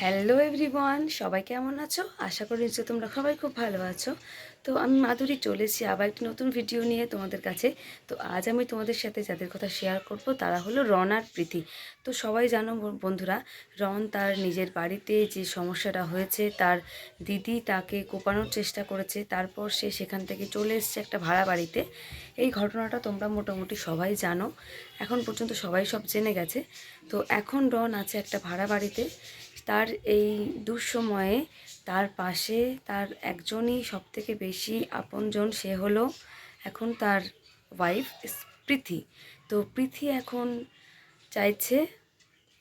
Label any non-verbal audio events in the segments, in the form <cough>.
Hello everyone সবাই কেমন আছো? আশা করি যে তোমরা সবাই খুব ভালো আছো। তো আমি মাধুরী চলেছি আবার একটি নতুন ভিডিও নিয়ে তোমাদের কাছে। তো আজ আমি তোমাদের সাথে যাদের কথা শেয়ার করব, তারা হলো রন আর প্রীতি। তো সবাই জানো বন্ধুরা, রন তার নিজের বাড়িতে যে সমস্যাটা হয়েছে, তার দিদি তাকে কোপানোর চেষ্টা করেছে। তারপর সে সেখান থেকে চলে এসছে একটা ভাড়া বাড়িতে। এই ঘটনাটা তোমরা মোটামুটি সবাই জানো। এখন পর্যন্ত সবাই সব জেনে গেছে। তো এখন রন আছে একটা ভাড়া বাড়িতে। তার এই দুঃসময়ে তার পাশে তার একজনই সবথেকে বেশি আপনজন সে হলো এখন তার ওয়াইফ প্রীতি। তো প্রীতি এখন চাইছে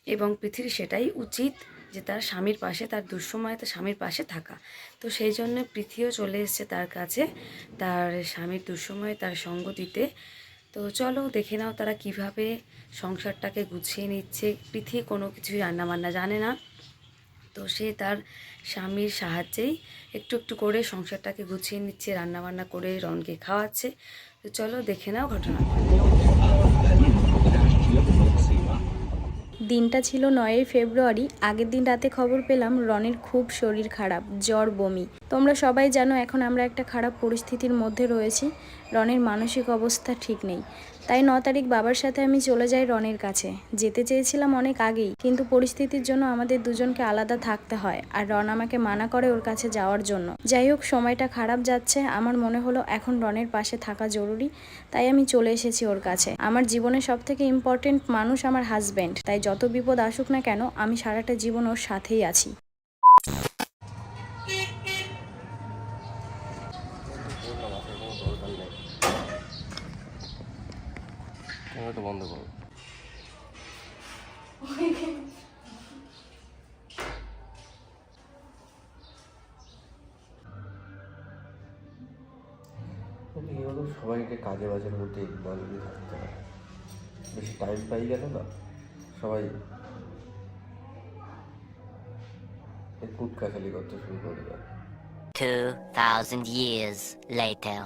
এবং পৃথিবীর সেটাই উচিত যে তার স্বামীর পাশে, তার দুঃসময়ে তার স্বামীর পাশে থাকা। তো সেই জন্য পৃথিও চলে এসছে তার কাছে তার স্বামীর দুঃসময়ে তার সঙ্গ দিতে। তো চলো দেখে নাও তারা কীভাবে সংসারটাকে গুছিয়ে নিচ্ছে। পৃথিবী কোনো কিছুই রান্নাবান্না জানে না। তো সে তার স্বামীর সাহায্যেই একটু একটু করে সংসারটাকে গুছিয়ে নিচ্ছে, রান্নাবান্না করে রনকে খাওয়াচ্ছে। তো চলো দেখে নাও ঘটনা। দিনটা ছিল নয়ই ফেব্রুয়ারি। আগের দিন রাতে খবর পেলাম রনের খুব শরীর খারাপ, জ্বর, বমি। তোমরা সবাই জানো এখন আমরা একটা খারাপ পরিস্থিতির মধ্যে রয়েছি। রনের মানসিক অবস্থা ঠিক নেই। তাই ন তারিখ বাবার সাথে আমি চলে যাই রনের কাছে। যেতে চেয়েছিলাম অনেক আগেই, কিন্তু পরিস্থিতির জন্য আমাদের দুজনকে আলাদা থাকতে হয় আর রন আমাকে মানা করে ওর কাছে যাওয়ার জন্য। যাই হোক, সময়টা খারাপ যাচ্ছে। আমার মনে হলো এখন রনের পাশে থাকা জরুরি, তাই আমি চলে এসেছি ওর কাছে। আমার জীবনে সব থেকে ইম্পর্টেন্ট মানুষ আমার হাজব্যান্ড তাই যত বিপদ আসুক না কেন, আমি সারাটা জীবন ওর সাথেই আছি। পাই গেল না? সবাই এই কুটকাচালি করতে শুরু করবে 2,000 years later.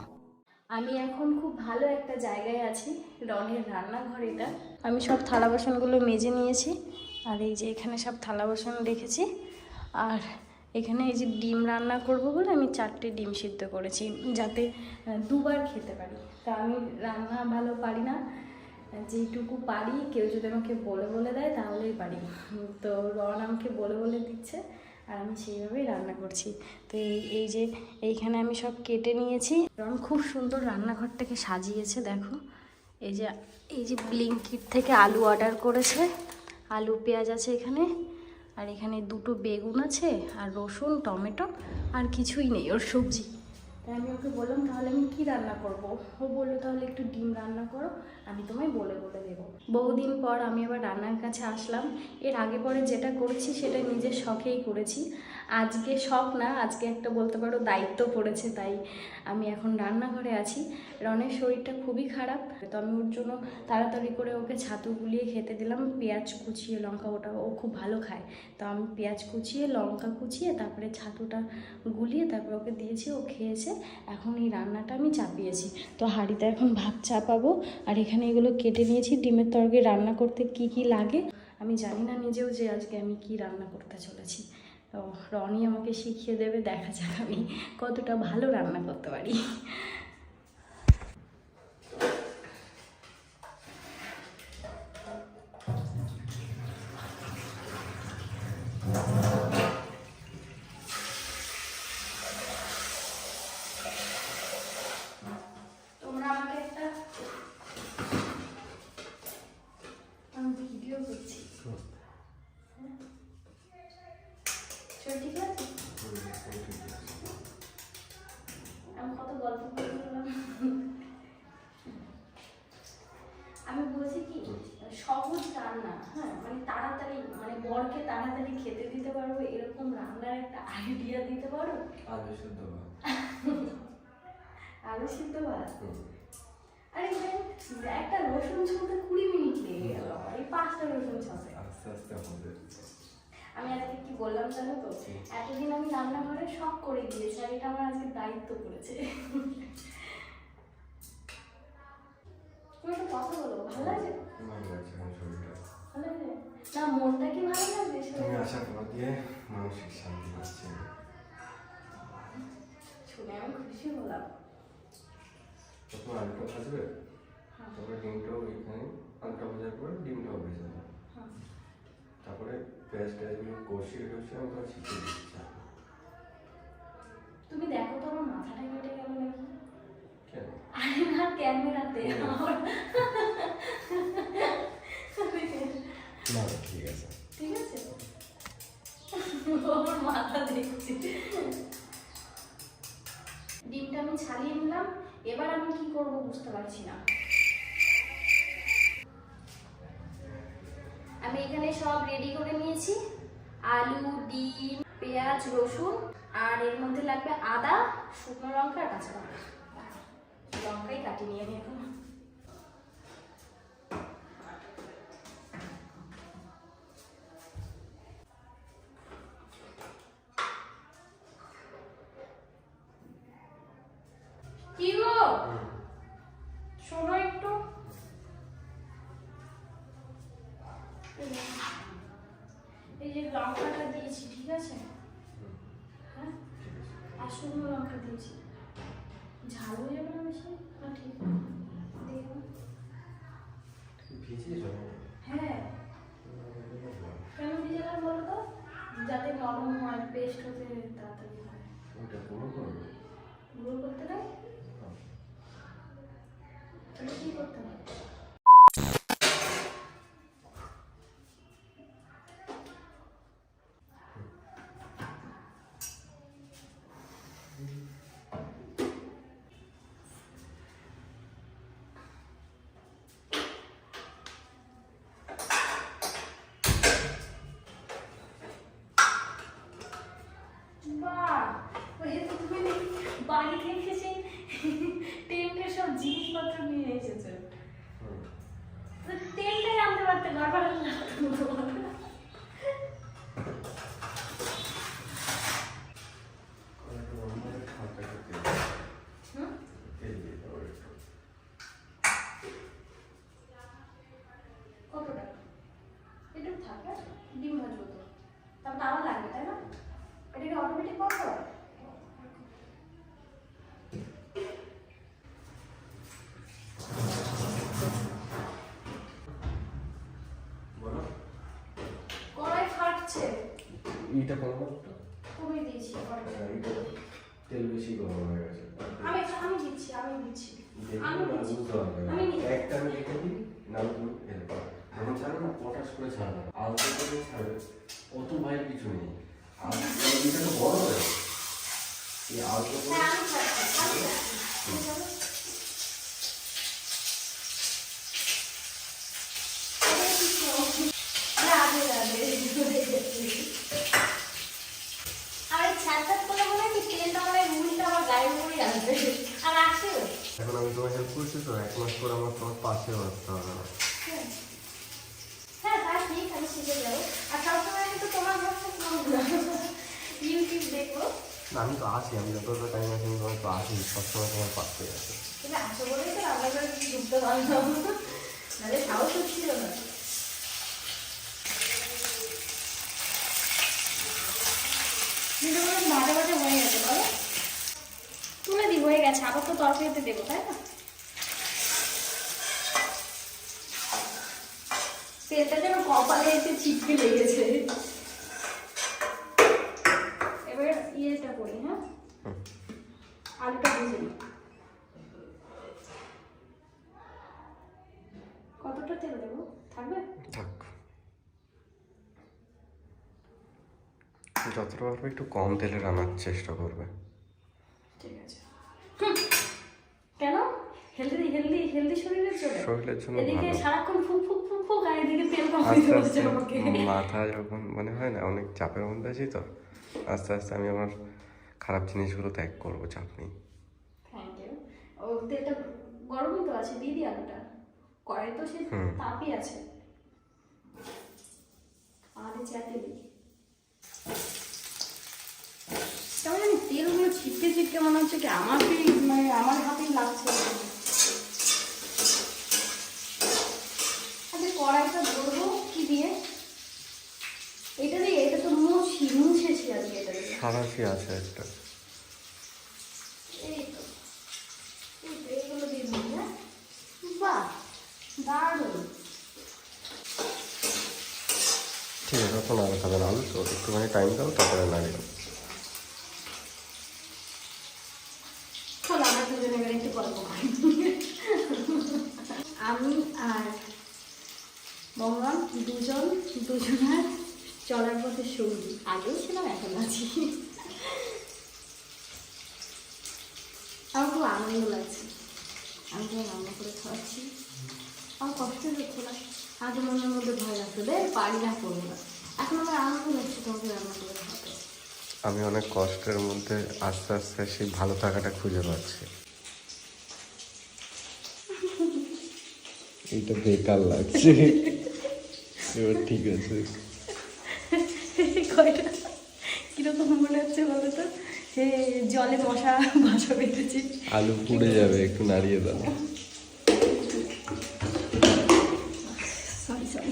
আমি এখন খুব ভালো একটা জায়গায় আছি রনের রান্নাঘর এটা। আমি সব থালা বাসনগুলো মেজে নিয়েছি আর এই যে এখানে সব থালা বাসন রেখেছি। আর এখানে এই যে ডিম রান্না করব বলে আমি চারটে ডিম সিদ্ধ করেছি যাতে দুবার খেতে পারি। তা আমি রান্না ভালো পারি না যেইটুকু পারি, কেউ যদি আমাকে বলে বলে দেয়, তাহলেই পারি। তো রন আমাকে বলে বলে দিচ্ছে, আর আমি সেইভাবেই রান্না করছি। তো এই এই যে এইখানে আমি সব কেটে নিয়েছি। রন খুব সুন্দর রান্নাঘরটাকে সাজিয়েছে, দেখো। এই যে এই যে ব্লিঙ্কিট থেকে আলু অর্ডার করেছে। আলু, পেঁয়াজ আছে এখানে, আর এখানে দুটো বেগুন আছে, আর রসুন, টমেটো, আর কিছুই নেই ওর সবজি। তাই আমি ওকে বললাম, তাহলে আমি কি রান্না করব? ও বলল, তাহলে একটু ডিম রান্না করো আমি তোমায় বলে বলে দেবো। বহুদিন পর আমি আবার রান্নার কাছে আসলাম। এর আগে পরে যেটা করেছি সেটা নিজের শখেই করেছি। আজকে শখ না, আজকে একটা বলতে পারো দায়িত্ব পড়েছে, তাই আমি এখন রান্নাঘরে আছি। রনের শরীরটা খুবই খারাপ, তো আমি ওর জন্য তাড়াতাড়ি করে ওকে ছাতু গুলিয়ে খেতে দিলাম। পেঁয়াজ কুচিয়ে লঙ্কা ওটা, ও খুব ভালো খায়। তো আমি পেঁয়াজ কুচিয়ে, লঙ্কা কুচিয়ে, তারপরে ছাতুটা গুলিয়ে তারপরে ওকে দিয়েছি, ও খেয়েছে। এখন এই রান্নাটা আমি চাপিয়েছি। তো হাঁড়িতে এখন ভাত চাপাবো, আর এখানে এগুলো কেটে নিয়েছি, ডিমের তরকারি রান্না করতে কি কি লাগে? আমি জানি না নিজেও যে আজকে আমি কি রান্না করতে চলেছি। তো রনি আমাকে শিখিয়ে দেবে, দেখা যাক আমি কতটা ভালো রান্না করতে পারি। আমি বলছি কি সহজ রান্না হ্যাঁ মানে তাড়াতাড়ি মানে বরকে তাড়াতাড়ি খেতে দিতে পারব এরকম রান্নার একটা আইডিয়া দিতে পারো? আলু শুদ্ধ আলু সিদ্ধ ভাত? আরে একটা রসুন ছুলতে কুড়ি মিনিট লেগে গেল এই পাঁচটা রসুন ছতে আস্তে আস্তে হবে। আমি আজকে কি বললাম জানো তো? এতদিন আমি রান্নাঘরে সব করে দিয়েছি আর এটা আমার আজকে দায়িত্ব পড়েছে। তুমি একটা কথা বলো ভালো লাগে? ভালো লাগছে আমার শরীরটা। ভালো না মনটা কি ভালো লাগছে? তুমি আসার পর দিয়ে মানসিক শান্তি পাচ্ছি শুনে আমি খুশি হলাম। আলুটা ভাজবে? তারপরে ডিমটাও এখানে আলুটা ভাজার পরে ডিমটাও ভেজে দেবে হ্যাঁ। তারপরে পেঁয়াজ টেয়াজগুলো কষিয়ে টষিয়ে আমি তোমার শিখিয়ে দিচ্ছি। তুমি দেখো তো আমার মাথাটা কেটে গেল নাকি? কেন? আরে না ক্যামেরাতে। আমার <laughs> না ঠিক আছে। ঠিক আছে? ওর মাথা দেখছি। ডিমটা আমি ছাড়িয়ে নিলাম। এবার আমি কি করব বুঝতে পারছি না। আমি এখানে সব রেডি করে নিয়েছি। আলু, ডিম, পেঁয়াজ, রসুন, আর এর মধ্যে লাগবে আদা, শুকনো লঙ্কা আর কাঁচা লঙ্কা। লঙ্কাই কাটি নিয়ে আমি এখন। কি গো? এইটা কমাবো একটু কমিয়ে দিয়েছি। হ্যাঁ, এইটা তেল বেশি গরম হয়ে গেছে। আমি আমি দিচ্ছি আমি দিচ্ছি। আমি বুঝতে পারবে না। আমি। একটা আমি রেখে দিই না তুমি হেল্প করো। যখন ছাড়ো না পটাশ করে ছাড়বে আলতো করে ছাড়বে অত ভাই কিছু নেই। আর এটা তো বড় হয়ে। এই আলতো করে হ্যাঁ আমি ছাড়ছি আমি ছাড়ছি তুমি চলো। আরে কিছু রাধে রাধে আর এই ছাড়টা করে মনে হয় কি তেলটা মানে মুড়িটা আমার গায়ে মুড়ি আসবে আর আসে এখন আমি তোমার হেল্প করছি তো এক মাস পর আমার তোমার পাশে আসতে হবে। না হ্যাঁ তা ঠিক আমি শিখে যাব। আর সবসময় আমি তো তোমার না। ইউটিউব দেখব। না আমি তো আসি আমি যতটা টাইম আছে আমি তোমার তো আসি সবসময় তোমার পাশে আছে। তুমি আসো বলেই তো রান্না করে ঢুকতে পারলাম নাহলে সাহস হচ্ছিল না। কিন্তু ভাজা ভাজা হয়ে গেছে বলো। হয়ে গেছে আবার তো তরকারিতে দেবো তাই না? তেলটা যেন কপালে এসে ছিটকে লেগেছে। এবার ইয়েটা করি হ্যাঁ? আলুটা ভেজে নিই। কতটা তেল দেবো? থাকবে? থাক। যতটা পারবে একটু কম তেলে রান্নার চেষ্টা করবে ঠিক আছে কেন হেলদি হেলদি হেলদি শরীরের জন্য ভালো। সারাক্ষণ ফুক ফুক ফুক ফুক আর এদিকে তেল কমিয়ে আস্তে বসছে আমাকে। মাথা যখন মানে হয় না অনেক চাপের মধ্যে আছি তো। আস্তে আস্তে আমি আমার খারাপ জিনিসগুলো ত্যাগ করব চাপ নেই। থ্যাংক ইউ ও তেলটা গরমই তো আছে দিয়ে দিই আলুটা। কড়াই তো সে। তাপই আছে। আরে চাতে দিই। কেমন তেলগুলো ছিটকে ছিটকে মনে হচ্ছে কি আমাকেই মানে আমার হাতেই লাগছে। কড়াইটা ধরবো কি দিয়ে? এটা দিয়ে এটা তো মুছি মুছেছি আজকে এটা। সারাশি আছে একটা। এই তো এইগুলো দিয়ে হ্যাঁ? বাহ দারুণ। ঠিক আছে এখন আর খাবে না আলু তো একটুখানি টাইম দাও তারপরে নাড়িয়ে চলো আমরা দুজনে এবার একটু গল্প করি আমি আর মঙ্গল দুজন দুজনের চলার পথে সঙ্গী। আগেও ছিলাম এখন আছি। আমার খুব আনন্দ লাগছে। আমি তো রান্না করে খাওয়াচ্ছি। আমার কষ্ট হচ্ছে না। আগে মনের মধ্যে ভয় লাগতো রে পারি না করব না। এখন আমার আনন্দ লাগছে তোমাকে রান্না করে খাওয়াতে। আমি অনেক কষ্টের মধ্যে আস্তে আস্তে সেই ভালো থাকাটা খুঁজে পাচ্ছি। <laughs> এইটা বেকার লাগছে। <laughs> এবার ঠিক আছে। কয়টা? কীরকম মনে হচ্ছে বলো তো? জলে মশা বাসা বেঁধেছি। আলু পুড়ে যাবে একটু নাড়িয়ে দাও সরি সরি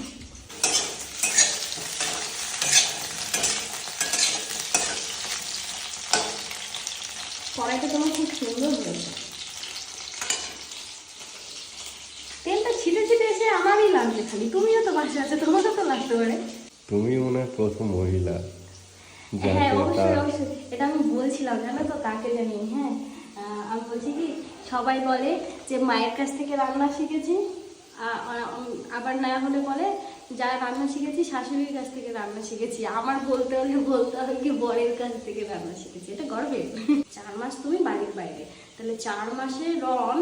কড়াইটা তোমার খুব সুন্দর হয়েছে তেলটা ছিটে ছিটে এসে আমারই লাগছে খালি তুমিও তো বাসা আছে তোমারও তো লাগতে পারে তুমি মনে হয় প্রথম মহিলা। হ্যাঁ অবশ্যই অবশ্যই। এটা আমি বলছিলাম জানো তো তাকে জানি হ্যাঁ। আমি বলছি কি সবাই বলে যে মায়ের কাছ থেকে রান্না শিখেছি আবার না হলে বলে যারা রান্না শিখেছি শাশুড়ির কাছ থেকে রান্না শিখেছি। আমার বলতে হলে বলতে হয় কি বরের কাছ থেকে রান্না শিখেছি। এটা গর্বের। চার মাস তুমি বাড়ির বাইরে। তাহলে চার মাসে রন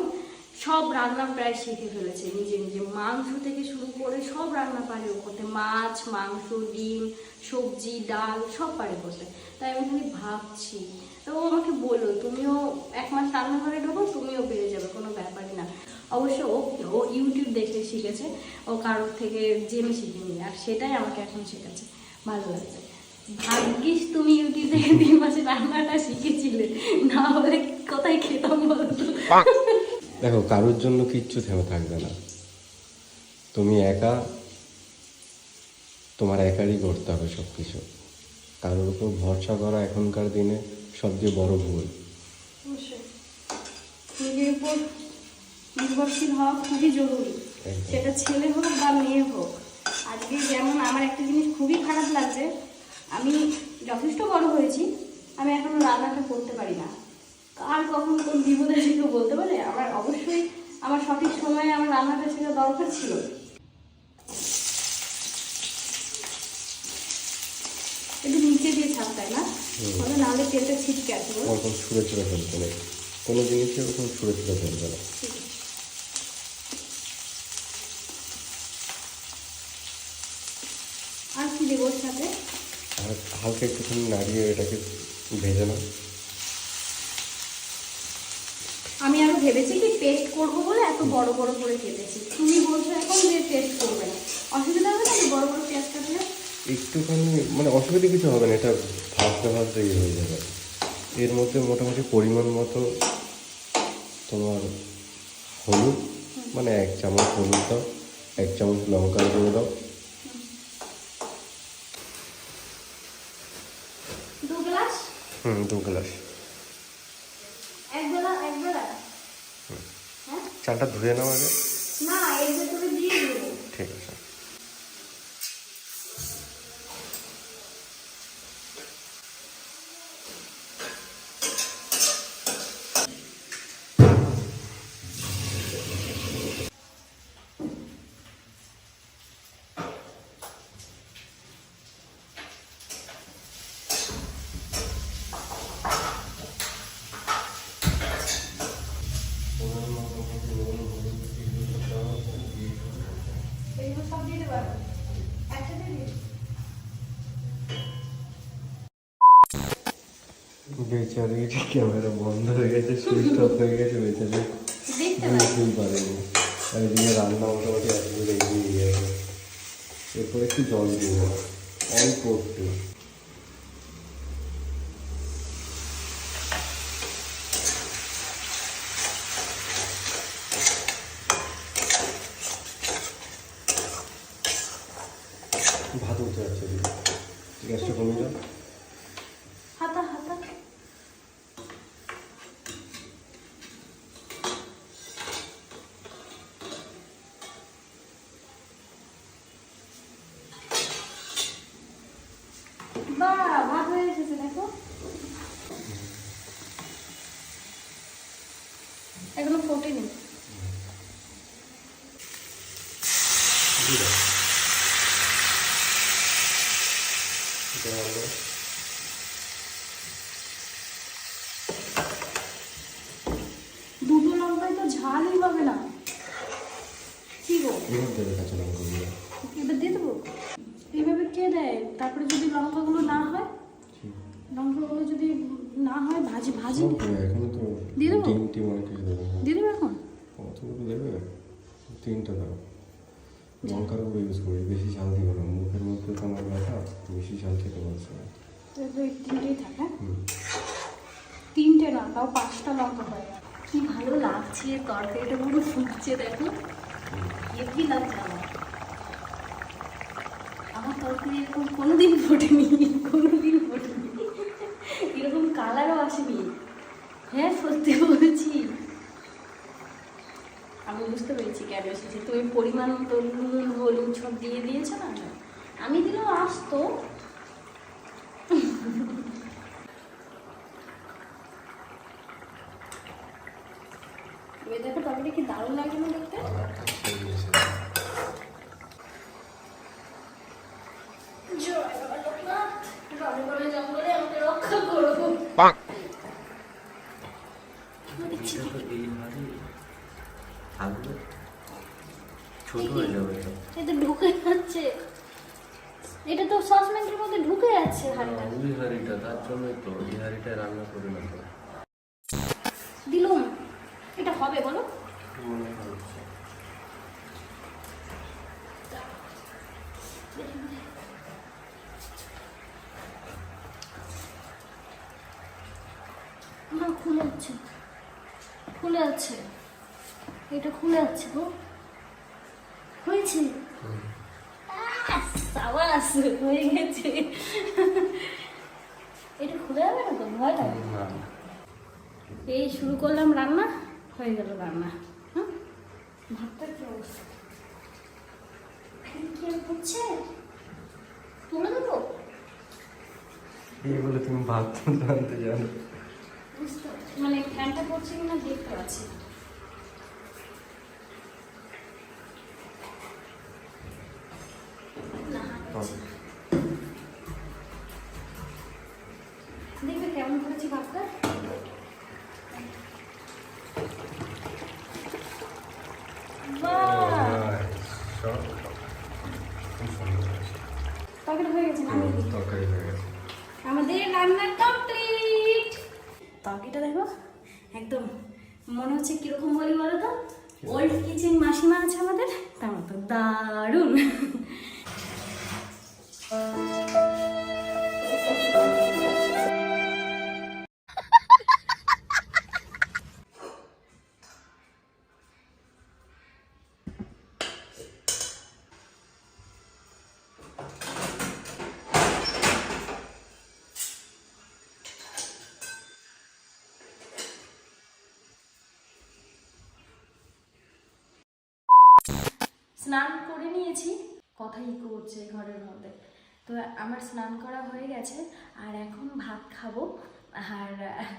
সব রান্না প্রায় শিখে ফেলেছে, নিজে নিজে মাংস থেকে শুরু করে সব রান্না পারে ও করতে, মাছ, মাংস, ডিম, সবজি, ডাল সব পারে করতে। তাই আমি খালি ভাবছি। তো ও আমাকে বলল, তুমিও এক মাস রান্নাঘরে ঢোকো, তুমিও পেরে যাবে, কোনো ব্যাপারই না। অবশ্য ও ও ইউটিউব দেখে শিখেছে, ও কারোর থেকে জেনে শিখেনি, আর সেটাই আমাকে এখন শেখাচ্ছে। ভালো লাগছে। ভাগ্যিস তুমি ইউটিউব থেকে তিন মাসে রান্নাটা শিখেছিলে, না হলে কোথায় খেতাম বলতো? দেখো কারোর জন্য কিচ্ছু থেমে থাকবে না। তুমি একা তোমার একারই করতে হবে সব কিছু কারোর উপর ভরসা করা এখনকার দিনে সবচেয়ে বড় ভুল। নিজের উপর নির্ভরশীল হওয়া খুবই জরুরি। সেটা ছেলে হোক বা মেয়ে হোক আজকে যেমন আমার একটা জিনিস খুবই খারাপ লাগছে আমি যথেষ্ট বড় হয়েছি আমি এখনও রান্নাটা করতে পারি না। কার কখন কোন বিপদে আছে কেউ বলতে পারে? আমার অবশ্যই আমার সঠিক সময়ে আমার রান্নাটা শেখা দরকার ছিল। একটু নিচে দিয়ে ছাপটায় না? তাহলে নাহলে তেলটা ছিটকে আসবে ওরকম ছুঁড়ে ছুঁড়ে ফেলতে নেই কোনো জিনিসই ওরকম ছুঁড়ে ছুঁড়ে ফেলবে না আর কি দেবো সাথে? আর হালকা একটুখানি নাড়িয়ে এটাকে ভেজে নাও আমি আরও ভেবেছি কি টেস্ট করব বলে এত বড় বড় করে কেটেছি। তুমি বলছো এখন যে টেস্ট করবে। না অসুবিধা হবে না বড় বড় পেঁয়াজ কাটলে? একটুখানি মানে অসুবিধা কিছু হবে না এটা ভাজতে ভাজতে ইয়ে হয়ে যাবে। এর মধ্যে মোটামুটি পরিমাণ মতো তোমার হলুদ মানে এক চামচ হলুদ দাও এক চামচ লঙ্কার গুঁড়ো দাও। দু গ্লাস? হুম দু গ্লাস এক বেলা এক বেলা হ্যাঁ চালটা ধুয়ে নাও আগে এর ভেতরে দিয়ে দেবো ঠিক আছে এগুলো সব দিয়ে দেবো এখন। একসাথে দিয়ে দেবো। বেচারি ক্যামেরা বন্ধ হয়ে গেছে সুইচ অফ হয়ে গেছে বেচারে বুঝতেই পারেনি। আর এদিকে রান্না মোটামুটি আসলে এগিয়ে গেছে। এরপরে একটু জল দিয়ে দেবো। অল্প একটু ভাত উঠে যাচ্ছে গ্যাসটা কমিয়ে নিয়ে যাও হাতা হাতা বাহ ভাত হয়ে এসেছে দেখো এখনও ফোটেনি দিয়ে দাও এটা হলো দুটো লঙ্কায় তো ঝালই হবে না কি গো এবার দেবে কাঁচা লঙ্কাগুলো এবার দিয়ে দেবো এইভাবে কে দেয় তারপরে যদি লঙ্কাগুলো না হয় লঙ্কাগুলো যদি না হয় ভাজি ভাজি সব দেবে, এখানে তো দিয়ে দেবো? ডিম টিম অনেক কিছু দেবে হ্যাঁ। দিয়ে দেবো এখন অতগুলো দেবে তিনটা দাও লঙ্কার উপর ইউজ করি বেশি ঝাল দিব না মুখের মধ্যে তো আমার ব্যথা বেশি ঝাল খেতে বলছে না। তো তিনটেই থাকে? তিনটে না তাও পাঁচটা লঙ্কা হয় কি ভালো লাগছে তরকারিটা পুরো ফুটছে দেখো। হেভি লাগছে আমার। আমার তরকারি এরকম কোনোদিন ফোটেনি কোনোদিন ফোটেনি। এরকম কালারও আসেনি। হ্যাঁ সত্যি বলছি। বুঝতে পেরেছি কেন? এসেছি তুমি পরিমাণ মতো নুন হলুদ সব দিয়ে দিয়েছ না? আমি দিলেও আসতো। দেখো কি দারুণ লাগে না দেখতে? জয় জঙ্গলে আমাকে রক্ষা করো ছোট হয়ে যাবে এটা এটা ঢুকে যাচ্ছে এটা তো সসপ্যানের মধ্যে ঢুকে যাচ্ছে হাড়িটা ওই হাঁড়িটা তার জন্যই তো এই হাঁড়িটা রান্না করে না দিলুম এটা হবে বলো। মনে হচ্ছে। না খুলে যাচ্ছে খুলে যাচ্ছে এটা খুলে যাচ্ছে গো। হয়েছে? সাবাস হয়ে গেছে। যাবে না এই শুরু করলাম রান্না হয়ে গেল রান্না। হ্যাঁ? ভাতটা কি অবস্থা? হচ্ছে? তুলে দেবো? এই তুমি ভাত জানো। মানে ফ্যানটা পড়ছে কিনা দেখতে পাচ্ছি না। না, হচ্ছে। দেখবে কেমন করেছি ভাতটা বাহ! সব খুব সুন্দর হয়েছে। তরকারি হয়ে গেছে না হুম, তরকারি হয়ে গেছে আমাদের রান্না কমপ্লিট তরকারিটা দেখো একদম মনে হচ্ছে কীরকম বলি বলো তো ওল্ড কিচেন মাসিমা আছে আমাদের তার মতো আমার স্নান করা হয়ে গেছে, আর এখন ভাত খাব। আর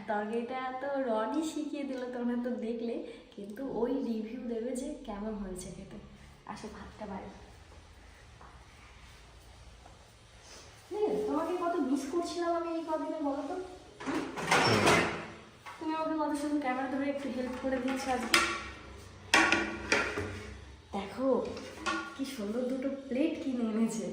তরকারিটা তো রনই শিখিয়ে দিল তোমরা তো দেখলে, কিন্তু ওই রিভিউ দেবে যে কেমন হয়েছে খেতে। আসো ভাতটা বাড়ি। তোমাকে কত মিস করছিলাম আমি এই কদিনে বলো তো? তুমি আমাকে কত শুধু ক্যামেরা ধরে একটু হেল্প করে দিয়েছ আজকে। দেখো, কি সুন্দর দুটো প্লেট কিনে এনেছে।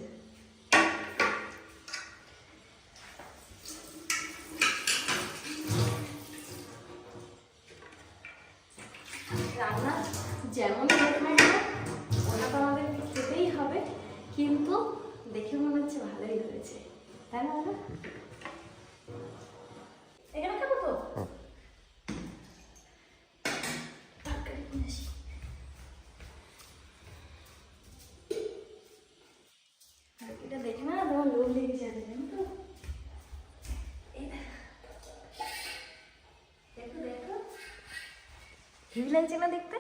হেভি লাগছে না দেখতে?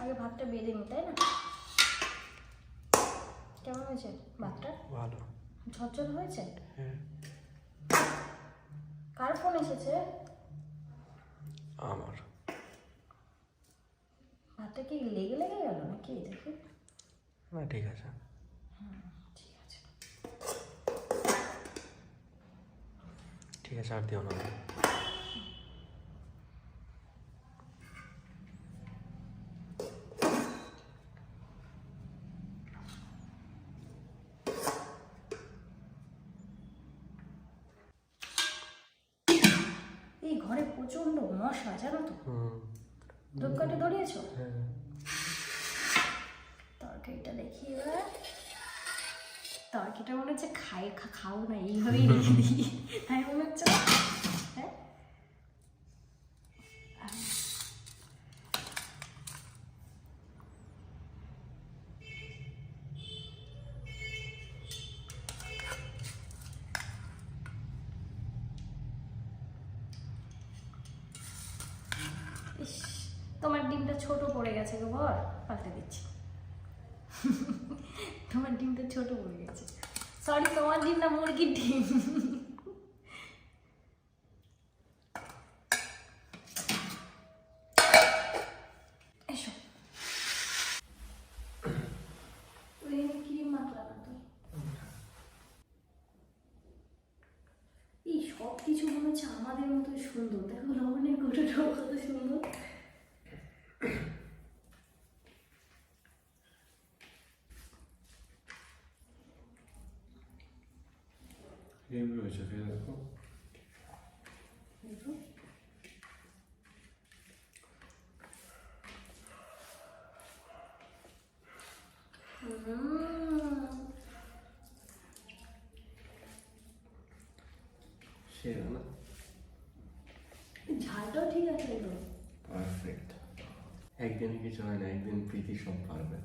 আগে ভাতটা বেড়ে নি তাই না? কেমন হয়েছে ভাতটা? ভালো। ঝরঝর হয়েছে? হ্যাঁ। কার ফোন এসেছে? আমার। ভাতটা কি লেগে লেগে গেল নাকি? দেখি। না ঠিক আছে। ঠিক আছে। ঠিক আছে আর দিও না। মশা জানো তো? হুম। ধূপকাঠি ধরিয়েছো? হ্যাঁ। তরকারিটা দেখি এবার। তরকারিটা মনে হচ্ছে খাই খাও না এইভাবেই রেখে দিই তাই মনে হচ্ছে না? হ্যাঁ ইস তোমার ডিমটা ছোট পড়ে গেছে গো বর পাল্টে দিচ্ছি তোমার ডিমটা ছোট পড়ে গেছে সরি তোমার ডিম না মুরগির ডিম এসো ওই ক্রিম মাখলা না তুই এই সব কিছু মনে হচ্ছে আমাদের মতো সুন্দর। দেখো লবণের গোটাটাও কত সুন্দর। দেখো উম, সেরা না ঝালটাও ঠিক আছে একদম পারফেক্ট একদিনে কিছু হয় না একদিন প্রীতি সব পারবে।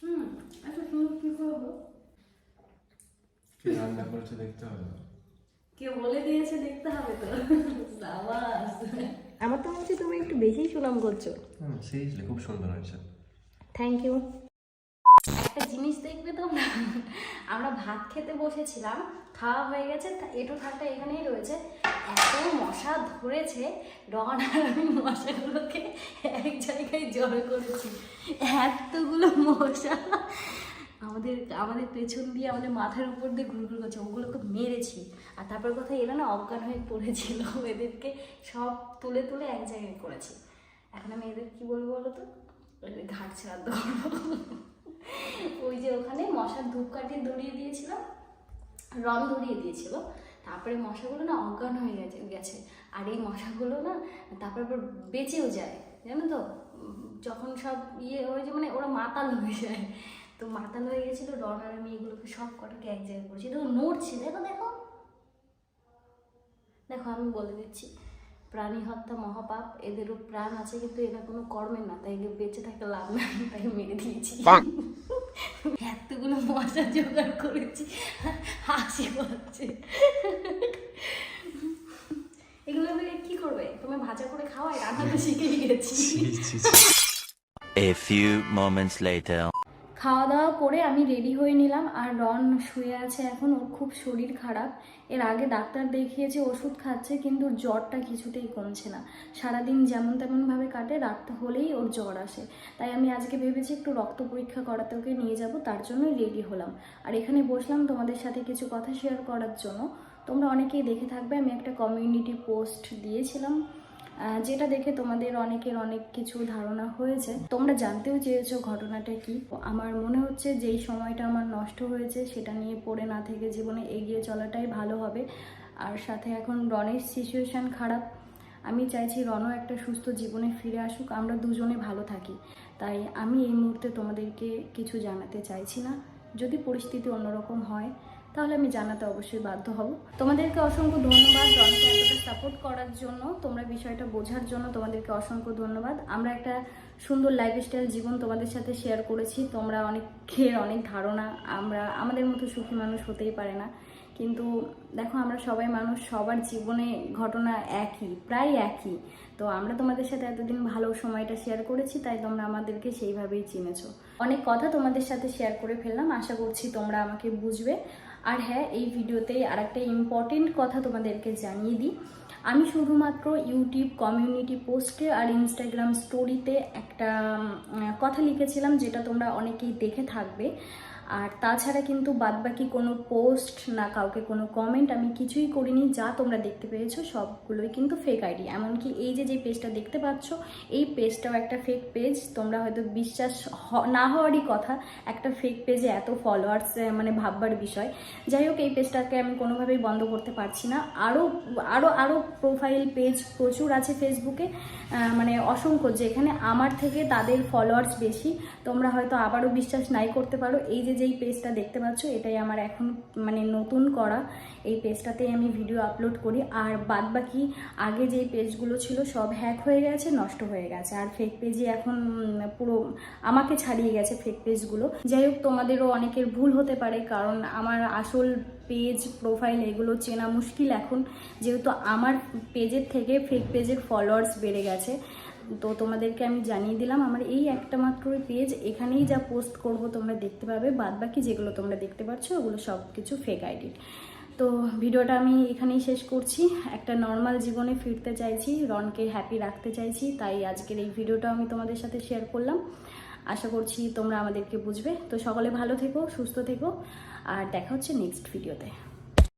হুম আচ্ছা সুন্দর কি করব? কি রান্না করেছে দেখতে হবে? কে বলে দিয়েছে দেখতে হবে তো। সাবাস। আমার তো মনে হচ্ছে তুমি একটু বেশি সুনাম করছ। হুম সিরিয়াসলি খুব সুন্দর হয়েছে। থ্যাংক ইউ একটা জিনিস দেখবে তোমরা? আমরা ভাত খেতে বসেছিলাম, খাওয়া হয়ে গেছে এঁটো থাকটা এখানেই রয়েছে। এত মশা ধরেছে রন আর আমি মশাগুলোকে এক জায়গায় জড়ো করেছি। এতগুলো মশা। আমাদের আমাদের পেছন দিয়ে আমাদের মাথার উপর দিয়ে ঘুরঘুর করছে, ওগুলোকে মেরেছি। আর তারপর কথা এরা না? অজ্ঞান হয়ে পড়েছিল। এদেরকে সব তুলে তুলে এক জায়গায় করেছি। এখন আমি এদের কি বলব বলো তো? ঘাট শ্রাদ্ধ করব ওই যে ওখানে মশার ধূপকাঠি ধরিয়ে দিয়েছিলাম রং ধরিয়ে দিয়েছিল, তারপরে মশাগুলো না অজ্ঞান হয়ে গেছে গেছে। আর এই মশাগুলো না তারপরে বেঁচেও যায়, জানো তো? যখন সব ইয়ে হয়ে যায় মানে ওরা মাতাল হয়ে যায়। তো মাতাল হয়ে গেছিল রন আর আমি এগুলোকে সব কটাকে এক জায়গায় করেছি। দেখো, নড়ছে, দেখো দেখো। দেখো, আমি বলে দিচ্ছি। প্রাণী হত্যা মহাপাপ এদেরও প্রাণ আছে কিন্তু এরা কোনো কর্মের না তাই বেঁচে থাকে লাভ নাই তাই মেরে দিয়েছি। এতগুলো মশা জোগাড় করেছি হাসি পাচ্ছে। এগুলো কি করবে? তুমি ভাজা করে খাওয়াই রান্না তো শিখেই গেছি। A few moments later. খাওয়া দাওয়া করে আমি রেডি হয়ে নিলাম আর রন শুয়ে আছে এখন ওর খুব শরীর খারাপ। এর আগে ডাক্তার দেখিয়েছে, ওষুধ খাচ্ছে, কিন্তু জ্বরটা কিছুতেই কমছে না। সারাদিন যেমন তেমনভাবে কাটে, রাত হলেই ওর জ্বর আসে। তাই আমি আজকে ভেবেছি একটু রক্ত পরীক্ষা করাতে ওকে নিয়ে যাব, তার জন্যই রেডি হলাম। আর এখানে বসলাম তোমাদের সাথে কিছু কথা শেয়ার করার জন্য। তোমরা অনেকেই দেখে থাকবে, আমি একটা কমিউনিটি পোস্ট দিয়েছিলাম। যেটা দেখে তোমাদের অনেকের অনেক কিছু ধারণা হয়েছে। তোমরা জানতেও চেয়েছো ঘটনাটা কি। আমার মনে হচ্ছে যেই সময়টা আমার নষ্ট হয়েছে, সেটা নিয়ে পড়ে না থেকে জীবনে এগিয়ে চলাটাই ভালো হবে। আর সাথে এখন রনের সিচুয়েশান খারাপ। আমি চাইছি রনও একটা সুস্থ জীবনে ফিরে আসুক। আমরা দুজনে ভালো থাকি। তাই আমি এই মুহূর্তে তোমাদেরকে কিছু জানাতে চাইছি না। যদি পরিস্থিতি অন্যরকম হয় তাহলে আমি জানাতে অবশ্যই বাধ্য হব। তোমাদেরকে অসংখ্য ধন্যবাদ রনকে এতটা সাপোর্ট করার জন্য। তোমরা বিষয়টা বোঝার জন্য তোমাদেরকে অসংখ্য ধন্যবাদ। আমরা একটা সুন্দর লাইফস্টাইল জীবন তোমাদের সাথে শেয়ার করেছি। তোমরা অনেকের অনেক ধারণা। আমরা, আমাদের মতো সুখী মানুষ হতেই পারে না। কিন্তু দেখো, আমরা সবাই মানুষ, সবার জীবনে ঘটনা একই, প্রায় একই। তো আমরা তোমাদের সাথে এতদিন ভালো সময়টা শেয়ার করেছি, তাই তোমরা আমাদেরকে সেইভাবেই চিনেছো। অনেক কথা তোমাদের সাথে শেয়ার করে ফেললাম। আশা করছি তোমরা আমাকে বুঝবে। আর হ্যাঁ এই ভিডিওতে আর একটা ইম্পর্টেন্ট কথা তোমাদেরকে জানিয়ে দিই। আমি শুধুমাত্র ইউটিউব কমিউনিটি পোস্টে আর ইনস্টাগ্রাম স্টোরিতে একটা কথা লিখেছিলাম, যেটা তোমরা অনেকেই দেখে থাকবে। আর তাছাড়া কিন্তু বাদবাকি কোনো পোস্ট না, কাউকে কোনো কমেন্ট আমি কিছুই করিনি, যা তোমরা দেখতে পেয়েছ সবগুলোই কিন্তু ফেক আইডি এমনকি এই যে যে পেজটা দেখতে পাচ্ছ, এই পেজটাও একটা ফেক পেজ তোমরা হয়তো বিশ্বাস না হওয়ারই কথা, একটা ফেক পেজে এত ফলোয়ার্স মানে ভাববার বিষয়। যাই হোক, এই পেজটাকে আমি কোনোভাবেই বন্ধ করতে পারছি না। আরও আরও আরও প্রোফাইল পেজ প্রচুর আছে ফেসবুকে মানে অসংখ্য, যেখানে আমার থেকে তাদের ফলোয়ার্স বেশি। তোমরা হয়তো আবারও বিশ্বাস নাই করতে পারো। এই যে যেই পেজটা দেখতে পাচ্ছ, এটাই আমার এখন মানে নতুন করা। এই পেজটাতেই আমি ভিডিও আপলোড করি। আর বাদ বাকি আগে যেই পেজগুলো ছিল, সব হ্যাক হয়ে গেছে, নষ্ট হয়ে গেছে। আর ফেক পেজে এখন পুরো আমাকে ছাড়িয়ে গেছে ফেক পেজগুলো যাই হোক, তোমাদেরও অনেকের ভুল হতে পারে, কারণ আমার আসল পেজ প্রোফাইল এগুলো চেনা মুশকিল এখন। যেহেতু আমার পেজের থেকে ফেক পেজের ফলোয়ার্স বেড়ে গেছে। তো তোমাদেরকে আমি জানিয়ে দিলাম, আমার এই একটা মাত্র পেজ এখানেই যা পোস্ট করব তোমরা দেখতে পাবে বাদ বাকি যেগুলো তোমরা দেখতে পাচ্ছ ওগুলো সব কিছু ফেক আইডি তো ভিডিওটা আমি এখানেই শেষ করছি। একটা নর্মাল জীবনে ফিরতে চাইছি, রনকে হ্যাপি রাখতে চাইছি, তাই আজকের এই ভিডিওটা আমি তোমাদের সাথে শেয়ার করলাম। আশা করছি তোমরা আমাদেরকে বুঝবে। তো সকলে ভালো থেকো, সুস্থ থেকো, আর দেখা হচ্ছে নেক্সট ভিডিওতে